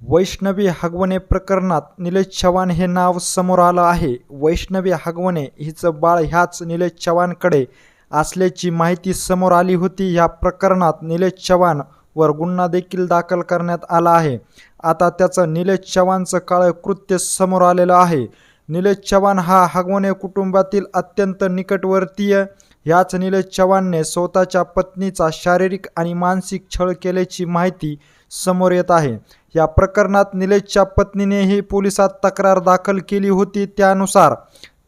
वैष्णवी हगवणे प्रकरणात निलेश चव्हाण हे नाव समोर आलं आहे. वैष्णवी हगवणे हिचं बाळ ह्याच निलेश चव्हाणकडे असल्याची माहिती समोर आली होती. या प्रकरणात निलेश चव्हाण वर गुन्हा देखील दाखल करण्यात आला आहे. आता त्याचं निलेश चव्हाणचं काळ कृत्य समोर आलेलं आहे. निलेश चव्हाण हा हगवणे कुटुंबातील अत्यंत निकटवर्तीय ह्याच निलेश चव्हाणने स्वतःच्या पत्नीचा शारीरिक आणि मानसिक छळ केल्याची माहिती समोर येत आहे. या प्रकरणात निलेशच्या पत्नीनेही पोलिसात तक्रार दाखल केली होती त्यानुसार.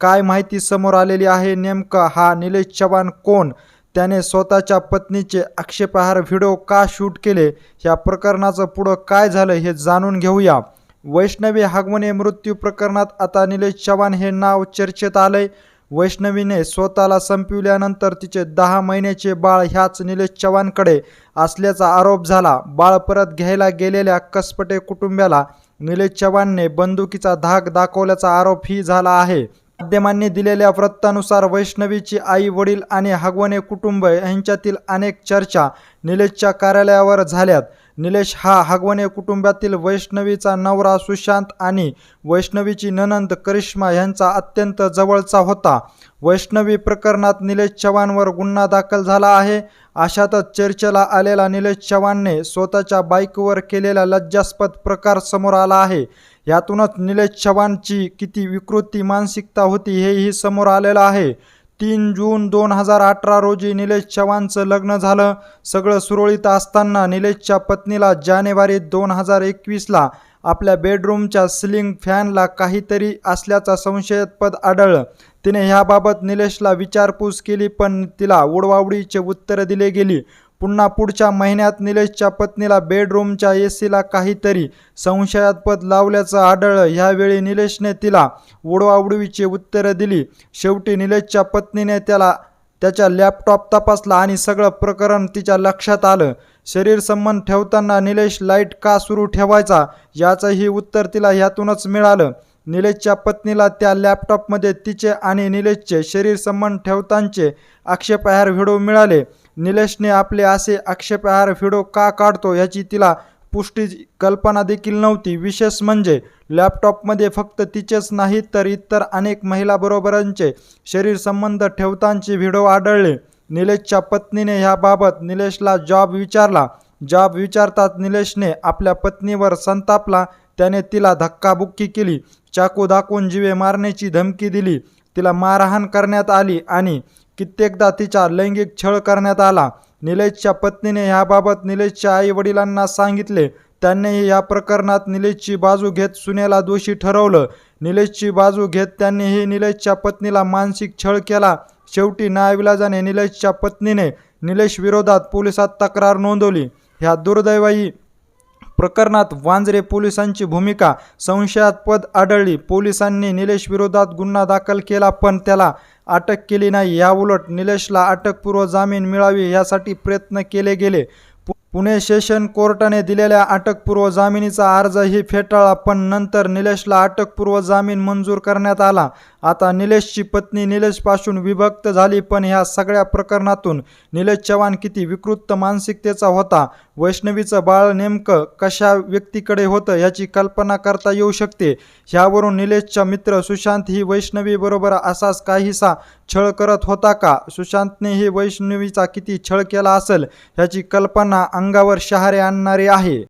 काय माहिती समोर आलेली आहे नेमका हा निलेश चव्हाण कोण? त्याने स्वतःच्या पत्नीचे आक्षेपार्ह व्हिडिओ का शूट केले? या प्रकरणाचं पुढं काय झालं हे जाणून घेऊया. वैष्णवी हागवणे मृत्यू प्रकरणात आता निलेश चव्हाण हे नाव चर्चेत आलंय. वैष्णवीने स्वतःला संपविल्यानंतर तिचे दहा महिन्याचे बाळ ह्याच निलेश चव्हाणकडे असल्याचा आरोप झाला. बाळ परत घ्यायला गेलेल्या कसपटे कुटुंबाला निलेश चव्हाणने बंदुकीचा धाक दाखवल्याचा आरोपही झाला आहे. माध्यमांनी दिलेल्या वृत्तानुसार वैष्णवीची आई वडील आणि हगवणे कुटुंब यांच्यातील अनेक चर्चा निलेशच्या कार्यालयावर झाल्यात. निलेश हा हगवणे कुटुंबातील वैष्णवीचा नवरा सुशांत आणि वैष्णवीची ननंद करिश्मा यांचा अत्यंत जवळचा होता. वैष्णवी प्रकरणात निलेश चव्हाणवर गुन्हा दाखल झाला आहे. अशातच चर्चेला आलेला निलेश चव्हाणने स्वतःच्या बाईकवर केलेला लज्जास्पद प्रकार समोर आला आहे. यातूनच निलेश चव्हाणची किती विकृती मानसिकता होती हेही समोर आलेलं आहे. तीन जून दोन हजार अठरा रोजी निलेश चव्हाणचं लग्न झालं. सगळं सुरळीत असताना निलेशच्या पत्नीला जानेवारी दोन हजार एकवीसला आपल्या बेडरूमच्या सिलिंग फॅनला काहीतरी असल्याचा संशयास्पद आढळलं. तिने ह्याबाबत निलेशला विचारपूस केली पण तिला उडवाउडीचे उत्तरं दिले गेली. पुन्हा पुढच्या महिन्यात निलेशच्या पत्नीला बेडरूमच्या ए सीला काहीतरी संशयास्पद लावल्याचं आढळलं. ह्यावेळी निलेशने तिला उडवाउडवीची उत्तरं दिली. शेवटी निलेशच्या पत्नीने त्याला त्याच्या लॅपटॉप तपासला आणि सगळं प्रकरण तिच्या लक्षात आलं. शरीर संबंध ठेवताना निलेश लाइट का सुरू ठेवायचा याचंही उत्तर तिला ह्यातूनच मिळालं. निलेशच्या पत्नीला त्या लॅपटॉपमध्ये तिचे आणि निलेशचे शरीर संबंध ठेवतांचे आक्षेपार्ह व्हिडिओ मिळाले. निलेशने आपले असे आक्षेपार्ह व्हिडिओ का काढतो याची तिला पुष्टी कल्पना देखील नव्हती. विशेष म्हणजे लॅपटॉपमध्ये फक्त तिचेच नाही तर इतर अनेक महिलाबरोबरांचे शरीर संबंध ठेवतांचे व्हिडिओ आढळले. निलेशच्या पत्नीने ह्याबाबत निलेशला जॉब विचारला. जॉब विचारताच निलेशने आपल्या पत्नीवर संतापला. त्याने तिला धक्काबुक्की केली. चाकू दाखवून जीवे मारण्याची धमकी दिली. तिला मारहाण करण्यात आली आणि कित्येकदा तिचा लैंगिक छळ करण्यात आला. निलेशच्या पत्नीने ह्याबाबत निलेशच्या आई वडिलांना सांगितले. त्यांनीही या प्रकरणात निलेशची बाजू घेत सुनेला दोषी ठरवलं. निलेशची बाजू घेत त्यांनीही निलेशच्या पत्नीला मानसिक छळ केला. शेवटी न्यायविलाजाने निलेशच्या पत्नीने निलेश विरोधात पोलिसात तक्रार नोंदवली. ह्या दुर्दैवाही प्रकरणात वांजरे पोलिसांची भूमिका संशयास्पद आढळली. पोलिसांनी निलेश विरोधात गुन्हा दाखल केला पण त्याला अटक केली नाही. याउलट निलेशला अटकपूर्व जामीन मिळावी यासाठी प्रयत्न केले गेले. पु- पुणे सेशन कोर्टाने दिलेल्या अटकपूर्व जामिनीचा अर्जही फेटाळला पण नंतर निलेशला अटकपूर्व जामीन मंजूर करण्यात आला. आता निलेशची पत्नी निलेशपासून विभक्त झाली पण ह्या सगळ्या प्रकरणातून निलेश चव्हाण किती विकृत मानसिकतेचा होता? वैष्णवीचं बाळ नेमकं कशा व्यक्तीकडे होतं याची कल्पना करता येऊ शकते? ह्यावरून निलेशचा मित्र सुशांत ही वैष्णवीबरोबर असाच काहीसा छळ करत होता का? सुशांतने ही वैष्णवीचा किती छळ केला असेल? ह्याची कल्पना अंगावर शहारे आणणारी आहे.